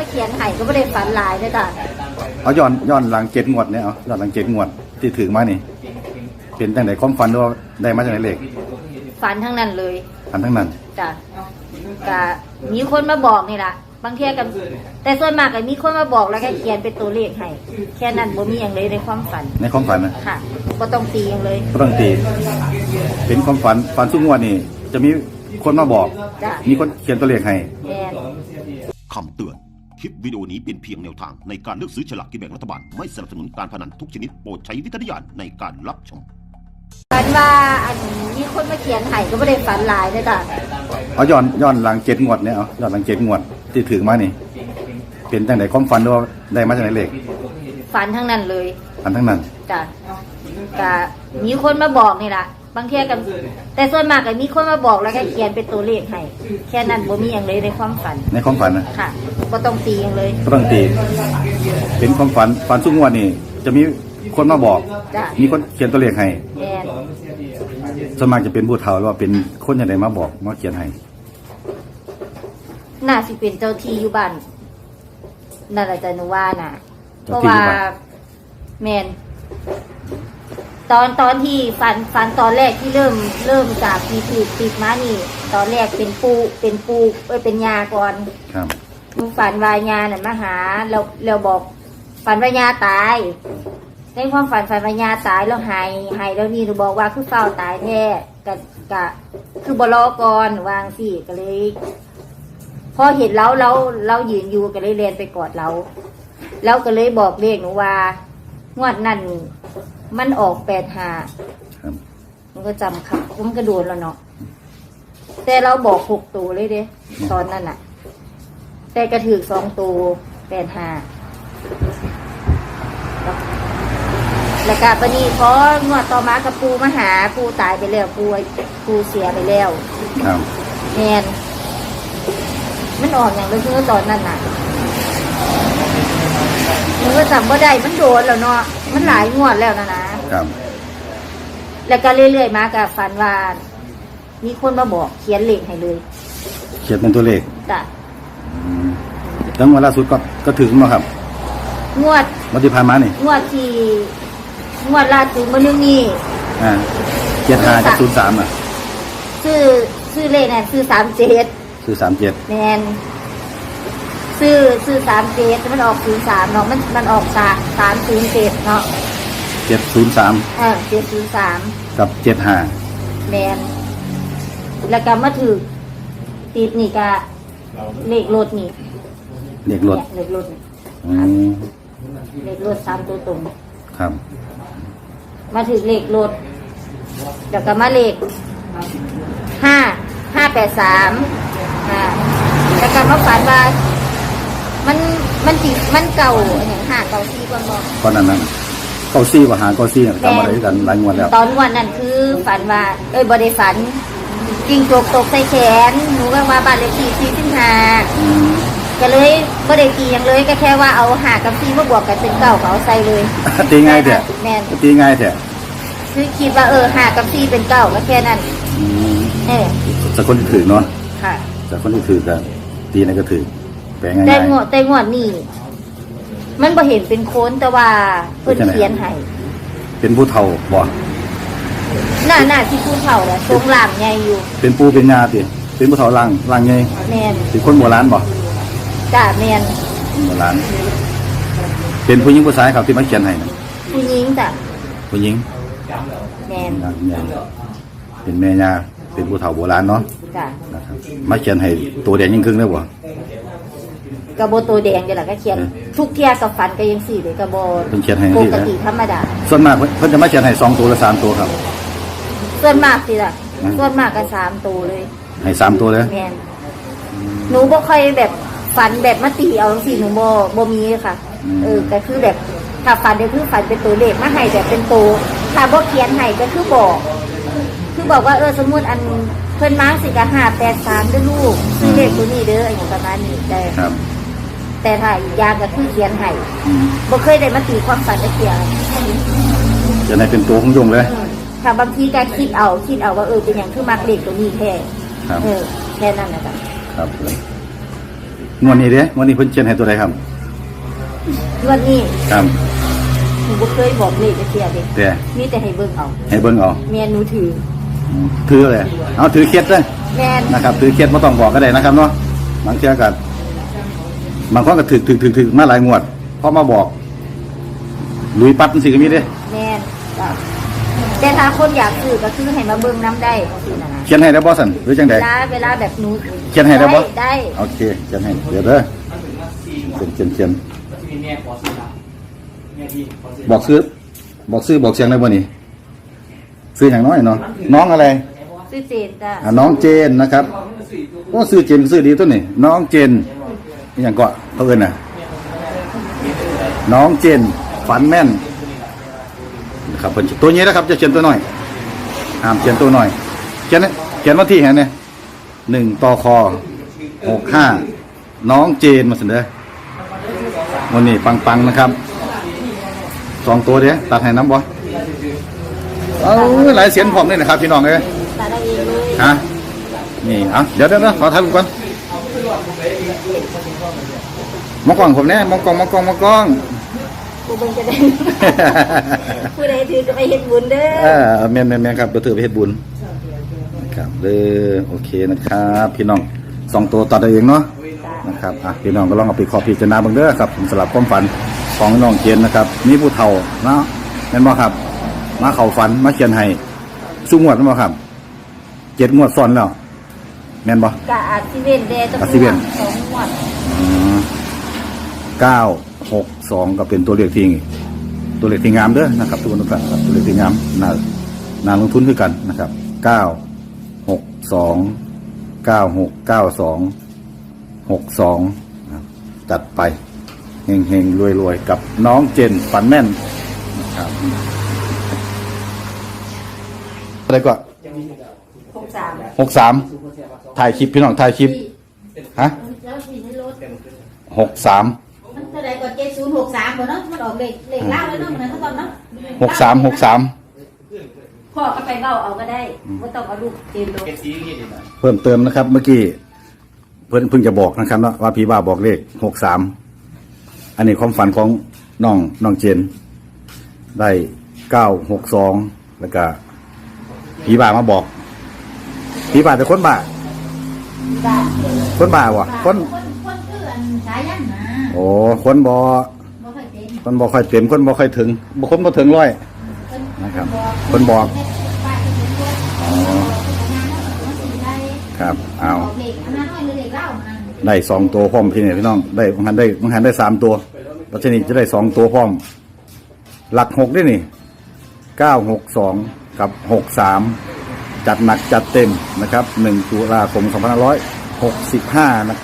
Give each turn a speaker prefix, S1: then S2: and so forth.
S1: มาเขียนให้ก็ไม่ได้ฝันหลายเลยจ้ะ
S2: เอาย้อนย้อนหลังเจ็ดงวดเนี่ยเอาย้อนหลังเจ็ดงวดที่ถือมานี่ เป็นจังไดความฝันหรือว่าได้มาจากไหนเลข
S1: ฝันทั้งนั้นเลย
S2: อันทั้งนั้น
S1: จ้ะกะมีคนมาบอกนี่ล่ะ บางเทียกันแต่ส่วนมากก็มีคนมาบอกแล้วก็เขียนเป็นตัวเลขให้แค่นั้นบ่มีอย่างเลยในความฝัน
S2: ในความฝันนะ
S1: ค่ะก็ต้องตีอย่างเลย
S2: ก็ต้องตี เป็นความฝันฝันทุกงวดนี่จะมีคนมาบอก
S1: จ้ะ
S2: มีคนเขียนตัวเลขให้
S1: แม่น
S3: คำเตือน คลิปวิดีโอนี้เป็นเพียงแนวทางในการเลือกซื้อฉลากกินแบ่งรัฐบาล ไม่สนับสนุนการพนันทุกชนิดโปรดใช้วิจารณญาณในการรับชม
S1: ฝันว่าอันมีคนมาเขียนให้ก็ไม่ได้ฝันหลายเลยจ้ะ
S2: เอาย้อนย้อนหลังเจ็ดงวดเนี่ยเอาย้อนหลังเจ็ดงวดที่ถือมานี่เป็นจังไดความฝันหรือว่าได้มาจากไหนเลข
S1: ฝันทั้งนั้นเลย
S2: อันทั้งนั้น
S1: จ้ะกะมีคนมาบอกนี่ล่ะ บางเทียกันแต่ส่วนมากก็มีคนมาบอกแล้วก็เขียนเป็นตัวเลขให้แค่นั้นบ่มีอย่างเลยในความฝัน
S2: ในความฝันนะ
S1: ค่ะก็ต้องตีอย่างเลย
S2: ก็ต้องตีเป็นความฝันฝันทุกงวดนี่จะมีคนมาบอก
S1: จ้ะ
S2: มีคนเขียนตัวเลขให้
S1: แม่น
S2: ส่วนมากจะเป็นผู้เฒ่าหรือว่าเป็นคนอย่างไรมาบอกมาเขียนให้
S1: น่าสิเป็นเจ้าที่อยู่บ้านนั่นแหละจ้ะหนูว่าน่ะเพ
S2: เจ้า
S1: ราะ
S2: ที่
S1: ว่า
S2: อยู่บ้าน
S1: แมน ตอนตอนที่ฝันฝันตอนแรกที่เริ่มเริ่มจากมีติดติดมานี่ ตอนแรกเป็นปูเป็นปูเอ้ยเป็นยาก่อน
S2: ครับ
S1: หนูฝันวายาน่ะมาหาเราเราบอกฝันวายาตาย ในความฝันฝันวายาตายแล้วหายหายแล้วนี่หนูบอกว่าคือเฝ้าตายแท้กะกะ คือบลอกรวางสิก็เลย พอเห็นเราเราเรายืนอยู่ก็เลยเรียนไปกอดเราแล้วก็เลยบอกเลขหนูว่างวดนั่น มันออกแปดหา
S2: ครับ
S1: มันก็จำครับมันก็โดนแล้วเนาะแต่เราบอกหกตัวเลยเด้ตอนนั้นอะแต่กระถือสองตัวแปดหาแล้วก็ปนี้พองวดต่อมากับปูมาหาปูตายไปแล้วปูปูเสียไปแล้ว
S2: ครับ
S1: แมนมันออกอย่างเลยคือตอนนั้นน่ะ มันก็จำว่าได้มันโดนแล้วเนาะมันหลายงวดแล้วนะนะครับ แล้วก็เรื่อยๆมากับฝันว่ามีคนมาบอกเขียนเลขให้เลย
S2: เขียนเป็นตัวเลข
S1: จ้ะ
S2: อืมแล้วงวดล่าสุดก็ก็ถึงมาครับ
S1: งวด
S2: วันที่ผ่านมานี่
S1: งวดที่งวดล่าสุดมันนึงนี่
S2: อ่าเจ็ดห้ากับศูนย์สามอะ
S1: ซื้อซื้อเลขน่ะซื้อสามเจ็ด
S2: คือสามเจ็ด
S1: แมน ซื้อซื้อสามเจ็ดมันออกศูนย์สามเนาะมันมันออกสามสามศูนย์เจ็ดเนาะ
S2: เจ็ดศูนย์สาม
S1: เออเจ็ดศูนย์สาม
S2: กับเจ็ดห้า
S1: แมนแล้วก็มาถือติดนี่ก็เลขรถนี่
S2: เลขรถ
S1: เนี่ยเลขรถนี่
S2: อืม
S1: เลขรถสามตัวตรง
S2: ครับ
S1: มาถือเลขรถแล้วก็มาเลขห้าห้าแปดสามอ่าแล้วก็มาฝันว่า มันมันจิมันเก่าอย่างห้าเก่าซีก่อนบอก
S2: ตอนนั้นนั้นเก้าซี่ว่าหาเก้าซี่จำมาได้ด้วยกันหลายงวดแล้ว
S1: ตอนวันนั้นคือฝันว่าเอ้ยบได้ฝันจริงจกตกใส่แขนหนูก็มาบ้านเลขที่สี่สิบห้า
S2: อืม
S1: ก็เลยบ่ได้ตีอย่างเลยก็แค่ว่าเอาหากับซีมาบวกกันเป็นเก้าเขาเอาใส่เลย
S2: ตีง่ายแท้
S1: แม่น
S2: ตีง่ายแท้
S1: คือคิดว่าเออหากับซีเป็นเก้าก็แค่นั้น
S2: อืม
S1: เออ
S2: จากคนที่ถือเนาะ
S1: ค่ะ
S2: จากคนที่ถือก็ตีนั่นก็ถือ แปลง่าย
S1: แต่
S2: ๆ
S1: งวดแต่งวดนี่มันบ่เห็นเป็นโค้นแต่ว่าเพิ่น
S2: เป็นจังไหน
S1: เขียนให้
S2: เป็นผู้เฒ่าบ่
S1: หน้าหน้าที่ผู้เฒ่าแหละทรงหล่างใหญ่อยู่
S2: เป็นปูเป็นยาติเป็นผู้เฒ่าลังลังไง
S1: แม่น
S2: เป็นคนโบราณบ่
S1: จ้าแม่น
S2: โบราณเป็นผู้หญิงผู้ชายครับที่มาเขียนให้นะ
S1: ผู้หญิงจ้ะ
S2: ผู้หญิง
S1: แม่น
S2: ลังใหญ่เป็นแม่ยาเป็นผู้เฒ่าโบราณเนาะ
S1: จ้ะ
S2: นะครับมาเขียนให้ตัวแดงยิ่งครึ่งได้บ่
S1: กระโบตัวแดงเดี๋ยวล่ะก็เขียน
S2: เออ
S1: ทุกเที่ยกับฟันก็ยังสี่เลยกระโบ
S2: เพิ่นเขียนให้
S1: ป
S2: ที่
S1: ก
S2: นะ
S1: ติธรรมดา
S2: ส่วนมากเพิ่นเพิ่นจะมาเขียนให้สองตัวหรือสามตัวครับ
S1: ส่วนมากสิล่ะ
S2: อืม
S1: ส่วนมากก็สามตัวเลย
S2: ให้สามตัวเลย
S1: แม่นหนูบ่ค่อยแบบฝันแบบมาตีเอาสิหนูบ่บ่มีค่ะ เออก็คือแบบถ้าฝันก็คือฝันเป็นตัวเลขมาให้แบบเป็นตัวถ้าบ่เขียนให้ก็คือบอก คือบอกว่าเออสมมุติอันเพิ่นมาสิก็ห้าแปดสามเด้อลูกซื้อเลขตัวนี้เด้ออย่างประมาณนี้แต่
S2: ครับ
S1: แต่ถ้าอีกอย่างก็คือเขียนให้
S2: อืม
S1: บ่เคยได้มาตีความฝันจะเขียน
S2: เขียนให้เป็นตัวของโยงเลย
S1: ถ้าบางทีก็คิดเอาคิดเอาว่าเออเป็นอย่างคือมักเลขตัวนี้แท้
S2: ครับ
S1: เออแค่นั้นนะจ๊ะ
S2: ครับผมงวดนี้เด้งวดนี้เพิ่นเขียนให้ตัวใดครับ
S1: งวดนี้
S2: ครับ
S1: หนูบ่เคยบอกเลขจะเทียเด็ก
S2: แต่
S1: มีแต่ให้เบิ่งเอา
S2: ให้เบิ่งเอา
S1: เมียหนูถือ
S2: ถือเลยเอาถือเคล็ดเลย
S1: แม่น
S2: นะครับ ถือเคล็ดบ่ต้องบอกก็ได้นะครับเนาะบางเทื่อก็บางคนก็ถึกถึกถึกถึกมาหลายงวดพอมาบอกลุยปัดจังซี่ก็มีเด้
S1: แม่นจ้ะแต่ถ้าคนอยากซื้อก็ซื้อให้มาเบิ่งน้ำได้สินะนะ
S2: เขียนให้ได้บ่สั่นหรือจัง
S1: เว
S2: ได๋
S1: ลาเวลาแบบหนู
S2: เขียนให้ได้บ่
S1: ได้
S2: โอเคเขียนให้เดี๋ยวเด้อเขียนเขียนเขียน
S4: มีแม่ขอซื้อละแม่ที่ขอซื้อ
S2: บอกซื้อ บอกซื้อบอกเสียงได้บ่นี่ซื้ออย่างน้อยเนาะน้องอะไร
S1: ซื้อเจนจ้ะ
S2: อะน้องเจนนะครับก็ซื้อเจนซื้อดีตัวนี่น้องเจน อย่างก็เขาเอิ้นน่ะ น้องเจนฝันแม่นนะครับเพิ่นตัวนี้นะครับ จะเขียนตัวหน้อยห้ามเขียนตัวหน้อยเขียนเขียนวันที่เห็นเนี่ยหนึ่งต่อคอหกห้าน้องเจนมาเสนอวันนี้ปังๆนะครับสองตัวเดียวตัดให้น้ำบ่เอาหลายเสียงพร้อมเลยนะครับพี่น้องเอ้ย
S1: ตัดได้เองเลย
S2: ฮะนี่เอะเดี๋ยวเดี๋ยวเดี๋ยวขอถ่ายรูปก่อน มองกล้องผมแน่มองกล้องมองกล้องมองกล้อง
S1: ผู้เบิ่งจะได้ผู้ใดถือจะไปเฮ็ดบุญเด้
S2: เอ
S1: อ
S2: อแมนแมนแมนครับเดี๋ยวถือไปเฮ็ดบุญนะครับเด้อโอเคนะครับ พี่น้องสองตัวตัดเอาเองเนาะนะครับอะพี่น้องก็ลองเอาไปขอพิจารณาเบ้างเด้อครับผมสลับความฝันของน้องเขียนนะครับมีผู้เฒ่าเนาะแม่นบ่ครับ มาเข้าฝันมาเขียนให้สู้งวดแม่นบ่ครับเจ็ดงวดซ้อนแล้ว แม่นบ่
S1: กะอาจสิเว้นแดจัง
S2: อาจสิเว้น
S1: สองงวด
S2: เก้าหกสองก็เป็นตัวเลขที่ตัวเลขที่งามเด้อนะครับทุกคนทุกท่านครับตัวเลขที่งามน่าน่าลงทุนคือกันนะครับเก้าหกสองเก้าหกเก้าสองหกสองจัดไปเฮงเฮงรวยรวยๆ กับน้องเจนฝันแม่นนะครับอะไรก็
S1: หกสาม
S2: หกสาม ถ่ายคลิปพี่น้องถ่ายคลิปฮะ
S1: แล้วสี่ในรถ
S2: หกสาม
S1: มันเท่าไหร่ก็เจ็ดศูนย์หกสามบ่เนาะมันออกเลขเลขล่างแล้วเนาะมันนั้นเขาตอนเนาะ
S2: หกสามหกสาม
S1: พ่อก็ไปเบ้าเอาก็ได้บ่ต้องเอาลูกเจนลง
S4: เก็บสีกี่ดีนะ
S2: เพิ่มเติมนะครับ เมื่อกี้เพิ่นเพิ่งจะบอกนะครับเนาะว่าพี่บ้าบอกเลขหกสามอันนี้ความฝันของน้องน้องเจน ได้เก้าหกสองแล้วก็พี่บ้ามาบอกพี่บ้าแต่คนบ้า
S1: บ้า
S2: คนบ้าวะคน
S1: คนคนคืออันสายันนะ
S2: โอ้คนบอ
S1: บ่ค่อยเต็ม
S2: คนบอค่อยเต็มคนบอค่อยถึงบคนบอถึงร้อย
S1: เพิ่น
S2: นะครับเพิ่นบอก
S1: ป้าเพิ่นบอก
S2: อ๋อ
S1: งานแล้วก็สิได้
S2: ครับเอา
S1: ออกเลขอันนั้นน้อยหรือเลขเล่ามัน
S2: ได้สองตัวพร้อมพี่เนี่ยพี่น้องได้บางหันได้บางหันได้สามตัวแล้วทีนี้จะได้สองตัวพร้อม หลักหกด้วยนี่เก้าหกสองกับหกสาม จัดหนักจัดเต็มนะครับหนึ่งตุลาคมสองพันห้าร้อยหกสิบห้านะ